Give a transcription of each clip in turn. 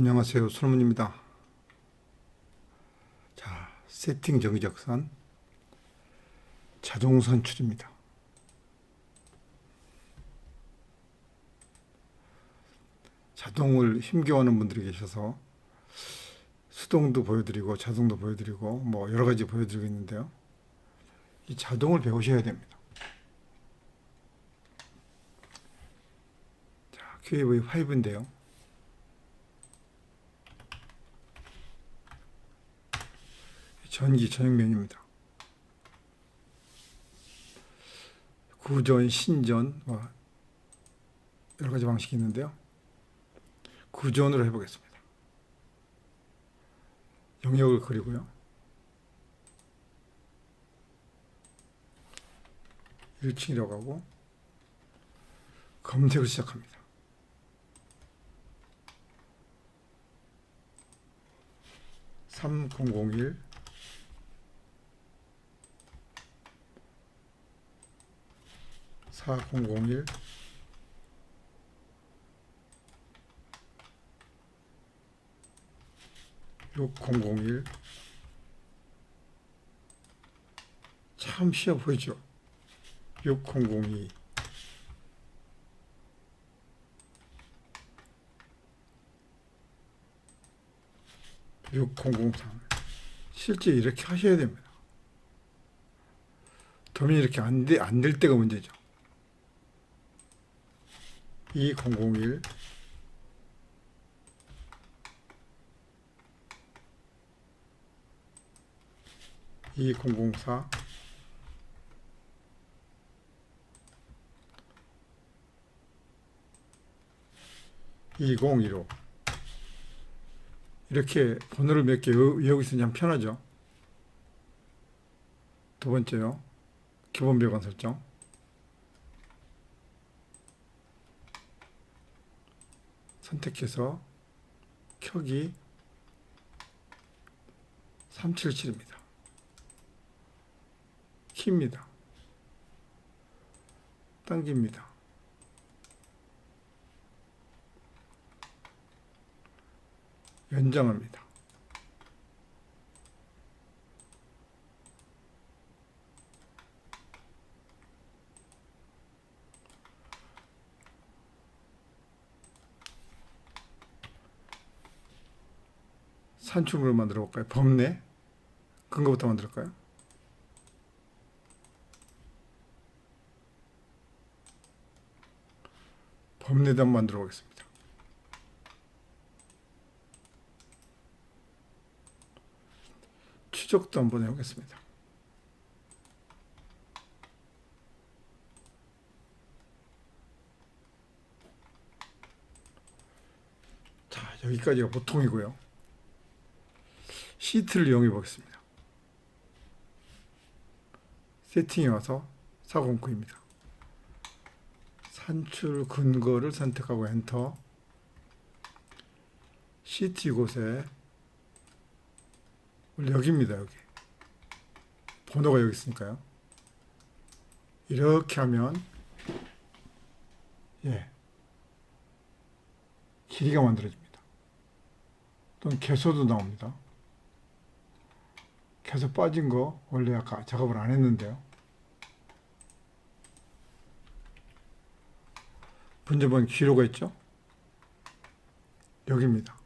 안녕하세요. 솔문입니다. 자, 세팅 정적선 자동 선출입니다. 자동을 힘겨워하는 분들이 계셔서 수동도 보여드리고 자동도 보여드리고 뭐 여러 가지 보여드리고 있는데요. 이 자동을 배우셔야 됩니다. 자, QAV5인데요. 전기 전용면입니다. 구전, 신전, 뭐 여러 가지 방식이 있는데요. 구전으로 해보겠습니다. 영역을 그리고요. 1층이라고 하고 검색을 시작합니다. 삼공공일 사공공일 육공공일 참 쉬워 보이죠? 6002 6003 실제 이렇게 하셔야 됩니다. 도면이 이렇게 안 돼, 안될 때가 문제죠. 2001 2004 2015 이렇게 번호를 몇 개 외우고 있으면 편하죠. 두 번째요. 기본 배관 설정. 선택해서 켜기 377입니다. 키입니다. 당깁니다. 연장합니다. 산출물을 만들어 볼까요? 범례? 근거부터 만들까요? 한번 만들어 보겠습니다. 추적도 한번 해보겠습니다. 자, 여기까지가 보통이고요. 시트를 이용해 보겠습니다. 세팅에 와서 409입니다. 산출 근거를 선택하고 엔터. 시트 이곳에 여기입니다. 여기. 번호가 여기 있으니까요. 이렇게 하면 예 길이가 만들어집니다. 또는 개소도 나옵니다. 개소 빠진 거 원래 아까 작업을 안 했는데요. 분자번 기로가 있죠? 여기입니다.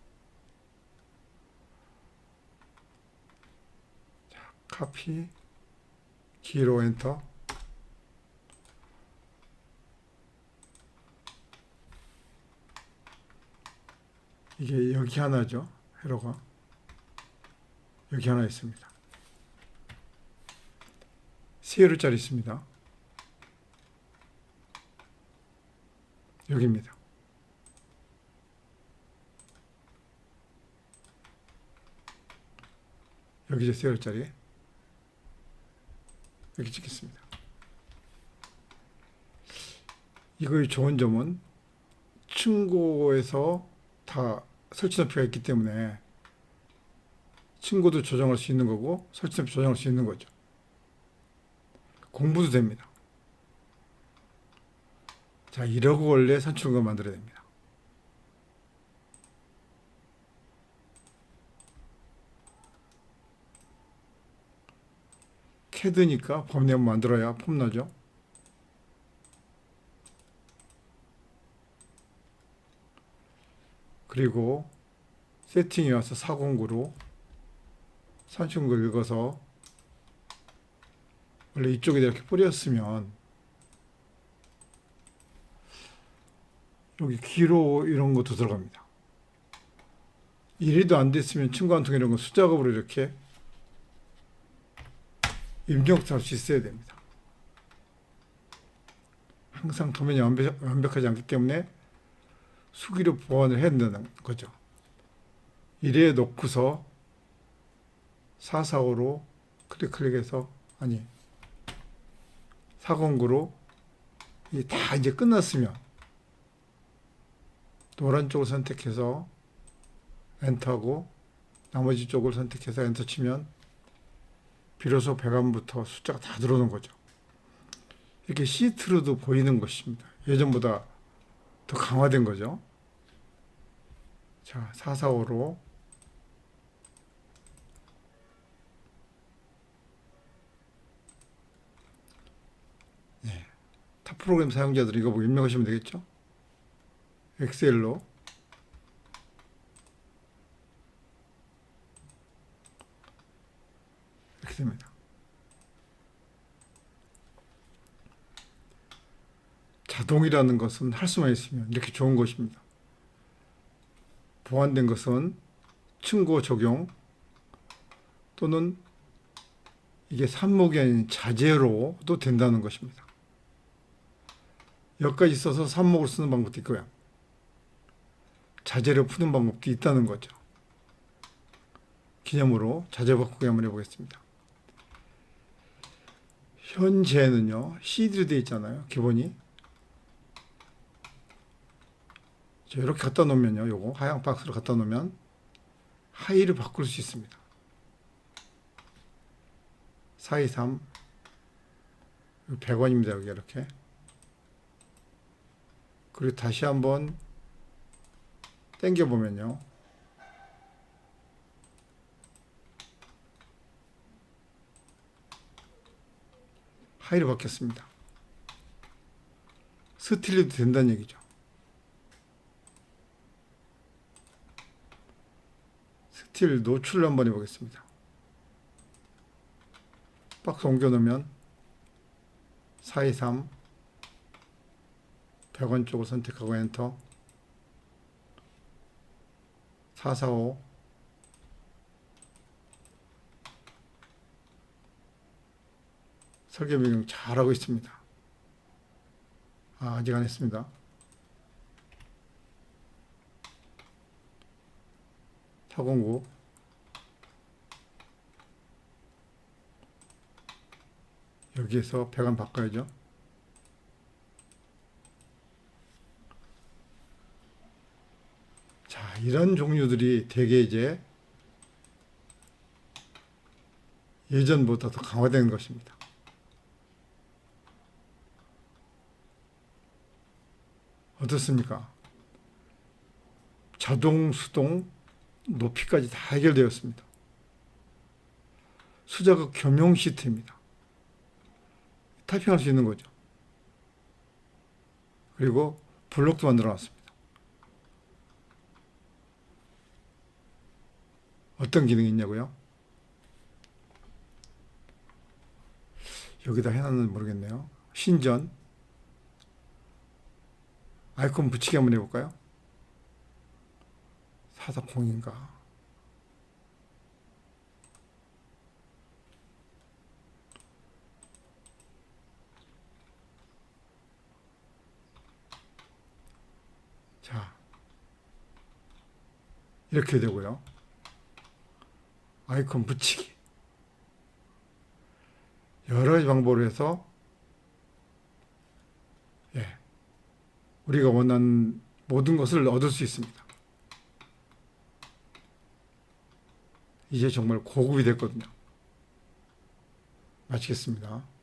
자, 카피, 기로 엔터. 이게 여기 하나죠. 회로가. 여기 하나 있습니다. 세로짜리 있습니다. 여기입니다. 여기 제 세월짜리 여기 찍겠습니다. 이거의 좋은 점은 층고에서 다 설치 높이가 있기 때문에 층고도 조정할 수 있는 거고 설치 높이 조정할 수 있는 거죠. 공부도 됩니다. 자, 이러고 원래 산출금 만들어야 됩니다. 캐드니까 범례 만들어야 폼나죠. 그리고 세팅에 와서 사공구로 산출금 읽어서 원래 이쪽에다 이렇게 뿌렸으면 여기 기로 이런 것도 들어갑니다. 이래도 안 됐으면 한통 이런 거 수작업으로 이렇게 입력할 수 있어야 됩니다. 항상 도면이 완벽, 완벽 하지 않기 때문에 수기로 보완을 해야 된다는 거죠. 이래 놓고서 445로 클릭 클릭해서 아니 409로 이다 이제 끝났으면 노란 쪽을 선택해서 엔터하고 나머지 쪽을 선택해서 엔터 치면 비로소 배관부터 숫자가 다 들어오는 거죠. 이렇게 시트로도 보이는 것입니다. 예전보다 더 강화된 거죠. 자, 445로 프로그램 사용자들 이거 보고 입력하시면 되겠죠? 엑셀로 됩니다. 자동이라는 것은 할 수만 있으면 이렇게 좋은 것입니다. 보완된 것은 층고 적용 또는 이게 산목이 아닌 자재로도 된다는 것입니다. 여기까지 써서 산목을 쓰는 방법도 있고요. 자재로 푸는 방법도 있다는 거죠. 기념으로 자재 바꾸기 한번 해보겠습니다. 현재는요, CD로 되어 있잖아요. 기본이. 자, 이렇게 갖다 놓으면요, 요거 하향 박스로 갖다 놓으면 하이를 바꿀 수 있습니다. 423 100원입니다. 여기 이렇게. 그리고 다시 한번 땡겨 보면요. 하이로 바뀌었습니다. 스틸리도 된다는 얘기죠. 스틸 노출을 한번 해보겠습니다. 박스 옮겨 놓으면 423 100원 쪽을 선택하고 엔터 445 설계 변경 잘하고 있습니다. 아, 아직 안 했습니다. 사공구 여기에서 배관 바꿔야죠. 자, 이런 종류들이 되게 이제 예전보다 더 강화된 것입니다. 어떻습니까? 자동, 수동, 높이까지 다 해결되었습니다. 수작업 겸용 시트입니다. 타이핑할 수 있는 거죠. 그리고 블록도 만들어 놨습니다. 어떤 기능이 있냐고요? 여기다 해놨는지 모르겠네요. 신전 아이콘 붙이기 한번 해볼까요? 440인가? 자, 이렇게 되고요. 아이콘 붙이기. 여러 방법으로 해서, 예, 우리가 원하는 모든 것을 얻을 수 있습니다. 이제 정말 고급이 됐거든요. 마치겠습니다.